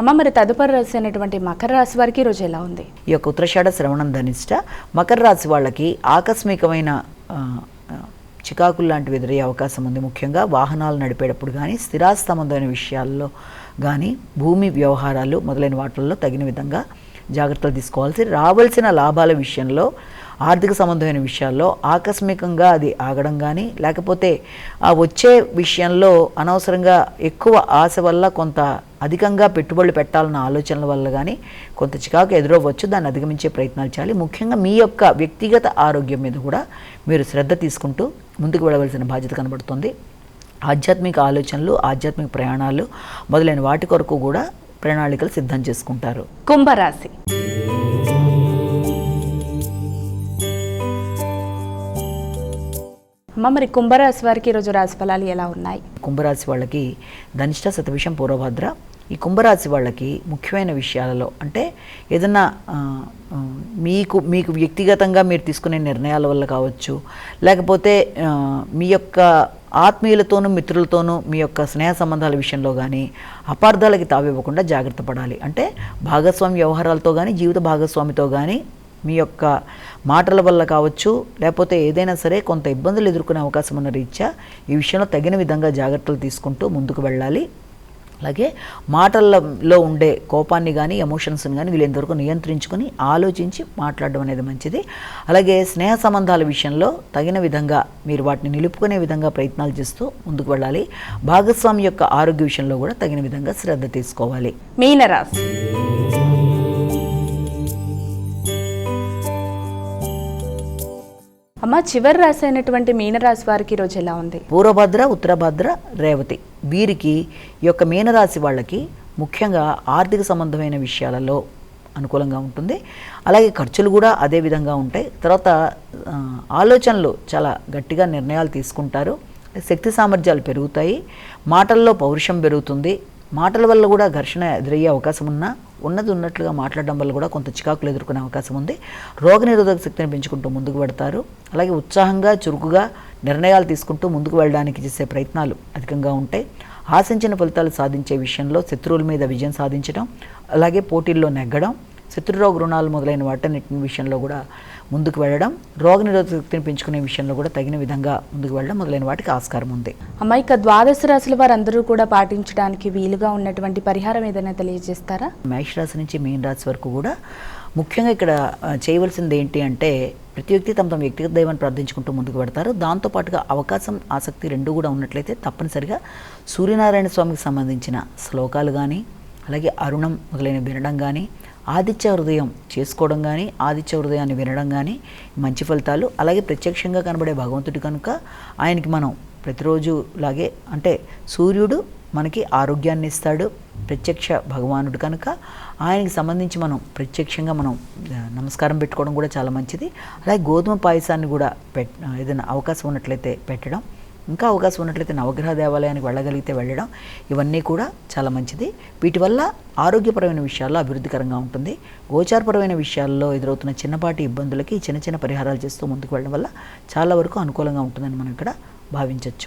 అమ్మ మరి తదుపరి రాశి అయినటువంటి మకర రాశి వారికి ఈరోజు ఎలా ఉంది? ఈ యొక్క ఉత్తరషాఢ శ్రవణం ధనిష్ట. మకర రాశి వాళ్ళకి ఆకస్మికమైన చికాకులు లాంటివి ఎదురయ్యే అవకాశం ఉంది ముఖ్యంగా. వాహనాలు నడిపేటప్పుడు కానీ స్థిరాస్తి విషయాల్లో కానీ భూమి వ్యవహారాలు మొదలైన వాటిల్లో తగిన విధంగా జాగ్రత్తలు తీసుకోవాల్సి రావాల్సిన లాభాల విషయంలో ఆర్థిక సంబంధమైన విషయాల్లో ఆకస్మికంగా అది ఆగడం కానీ లేకపోతే ఆ వచ్చే విషయంలో అనవసరంగా ఎక్కువ ఆశ వల్ల కొంత అధికంగా పెట్టుబడులు పెట్టాలన్న ఆలోచనల వల్ల కానీ కొంత చికాకు ఎదురవ్వచ్చు. దాన్ని అధిగమించే ప్రయత్నాలు చేయాలి. ముఖ్యంగా మీ యొక్క వ్యక్తిగత ఆరోగ్యం మీద కూడా మీరు శ్రద్ధ తీసుకుంటూ ముందుకు వెళ్ళవలసిన బాధ్యత కనబడుతుంది. ఆధ్యాత్మిక ఆలోచనలు ఆధ్యాత్మిక ప్రయాణాలు మొదలైన వాటి కొరకు కూడా ప్రణాళికలు సిద్ధం చేసుకుంటారు. కుంభరాశి. అమ్మ మరి కుంభరాశి వారికి ఈరోజు రాశి ఫలాలు ఎలా ఉన్నాయి? కుంభరాశి వాళ్ళకి ధనిష్ట శతవిషం పూర్వభద్ర. ఈ కుంభరాశి వాళ్ళకి ముఖ్యమైన విషయాలలో అంటే ఏదన్నా మీకు మీకు వ్యక్తిగతంగా మీరు తీసుకునే నిర్ణయాల వల్ల కావచ్చు లేకపోతే మీ యొక్క ఆత్మీయులతోనూ మిత్రులతోనూ మీ యొక్క స్నేహ సంబంధాల విషయంలో కానీ అపార్థాలకి తావివ్వకుండా జాగ్రత్త పడాలి. అంటే భాగస్వామి వ్యవహారాలతో కానీ జీవిత భాగస్వామితో కానీ మీ యొక్క మాటల వల్ల కావచ్చు లేకపోతే ఏదైనా సరే కొంత ఇబ్బందులు ఎదుర్కొనే అవకాశం ఉన్న రీత్యా ఈ విషయంలో తగిన విధంగా జాగ్రత్తలు తీసుకుంటూ ముందుకు వెళ్ళాలి. అలాగే మాటల్లో ఉండే కోపాన్ని కానీ ఎమోషన్స్ని కానీ వీళ్ళంతవరకు నియంత్రించుకొని ఆలోచించి మాట్లాడడం అనేది మంచిది. అలాగే స్నేహ సంబంధాల విషయంలో తగిన విధంగా మీరు వాటిని నిలుపుకునే విధంగా ప్రయత్నాలు చేస్తూ ముందుకు వెళ్ళాలి. భాగస్వామి యొక్క ఆరోగ్య విషయంలో కూడా తగిన విధంగా శ్రద్ధ తీసుకోవాలి. మీనరాశి. అమ్మ చివరి రాశి అయినటువంటి మీనరాశి వారికి ఈరోజు ఎలా ఉంది? పూర్వభద్ర ఉత్తరభద్ర రేవతి. వీరికి ఈ యొక్క మీనరాశి వాళ్ళకి ముఖ్యంగా ఆర్థిక సంబంధమైన విషయాలలో అనుకూలంగా ఉంటుంది. అలాగే ఖర్చులు కూడా అదే విధంగా ఉంటాయి. తర్వాత ఆలోచనలు చాలా గట్టిగా నిర్ణయాలు తీసుకుంటారు. శక్తి సామర్థ్యాలు పెరుగుతాయి. మాటల్లో పౌరుషం పెరుగుతుంది. మాటల వల్ల కూడా ఘర్షణ ఎదురయ్యే అవకాశం ఉన్నా ఉన్నది ఉన్నట్లుగా మాట్లాడడం వల్ల కూడా కొంత చికాకులు ఎదుర్కొనే అవకాశం ఉంది. రోగనిరోధక శక్తిని పెంచుకుంటూ ముందుకు పెడతారు అలాగే ఉత్సాహంగా చురుకుగా నిర్ణయాలు తీసుకుంటూ ముందుకు వెళ్ళడానికి చేసే ప్రయత్నాలు అధికంగా ఉంటాయి ఆశించిన ఫలితాలు సాధించే విషయంలో శత్రువుల మీద విజయం సాధించడం అలాగే పోటీల్లో నెగ్గడం శత్రురోగ రుణాలు మొదలైన వాటన్నిటి విషయంలో కూడా ముందుకు వెళ్ళడం రోగనిరోధక శక్తిని పెంచుకునే విషయంలో కూడా తగిన విధంగా ముందుకు వెళ్ళడం మొదలైన వాటికి ఆస్కారం ఉంది. అమ్మ ఇక ద్వాదశ రాశుల వారందరూ కూడా పాటించడానికి వీలుగా ఉన్నటువంటి పరిహారం ఏదైనా తెలియజేస్తారా? మేష రాశి నుంచి మీన రాశి వరకు కూడా ముఖ్యంగా ఇక్కడ చేయవలసింది ఏంటి అంటే ప్రతి వ్యక్తి తమ తమ వ్యక్తిగత దైవాన్ని ప్రార్థించుకుంటూ ముందుకు పెడతారు దాంతోపాటుగా అవకాశం ఆసక్తి రెండు కూడా ఉన్నట్లయితే తప్పనిసరిగా సూర్యనారాయణ స్వామికి సంబంధించిన శ్లోకాలు కానీ అలాగే అరుణం మొదలైన వినడం కానీ ఆదిత్య హృదయం చేసుకోవడం కానీ ఆదిత్య హృదయాన్ని వినడం కానీ మంచి ఫలితాలు అలాగే ప్రత్యక్షంగా కనబడే భగవంతుడి కనుక ఆయనకి మనం ప్రతిరోజు లాగే అంటే సూర్యుడు మనకి ఆరోగ్యాన్ని ఇస్తాడు ప్రత్యక్ష భగవానుడు కనుక ఆయనకి సంబంధించి మనం ప్రత్యక్షంగా మనం నమస్కారం పెట్టుకోవడం కూడా చాలా మంచిది. అలాగే గోధుమ పాయసాన్ని కూడా పెట్ ఏదైనా అవకాశం ఉన్నట్లయితే పెట్టడం ఇంకా అవకాశం ఉన్నట్లయితే నవగ్రహ దేవాలయానికి వెళ్ళగలిగితే వెళ్ళడం ఇవన్నీ కూడా చాలా మంచిది. వీటి వల్ల ఆరోగ్యపరమైన విషయాల్లో అభివృద్ధికరంగా ఉంటుంది. గోచారపరమైన విషయాల్లో ఎదురవుతున్న చిన్నపాటి ఇబ్బందులకి చిన్న చిన్న పరిహారాలు చేస్తూ ముందుకు వెళ్ళడం వల్ల చాలా వరకు అనుకూలంగా ఉంటుందని మనం ఇక్కడ భావించవచ్చు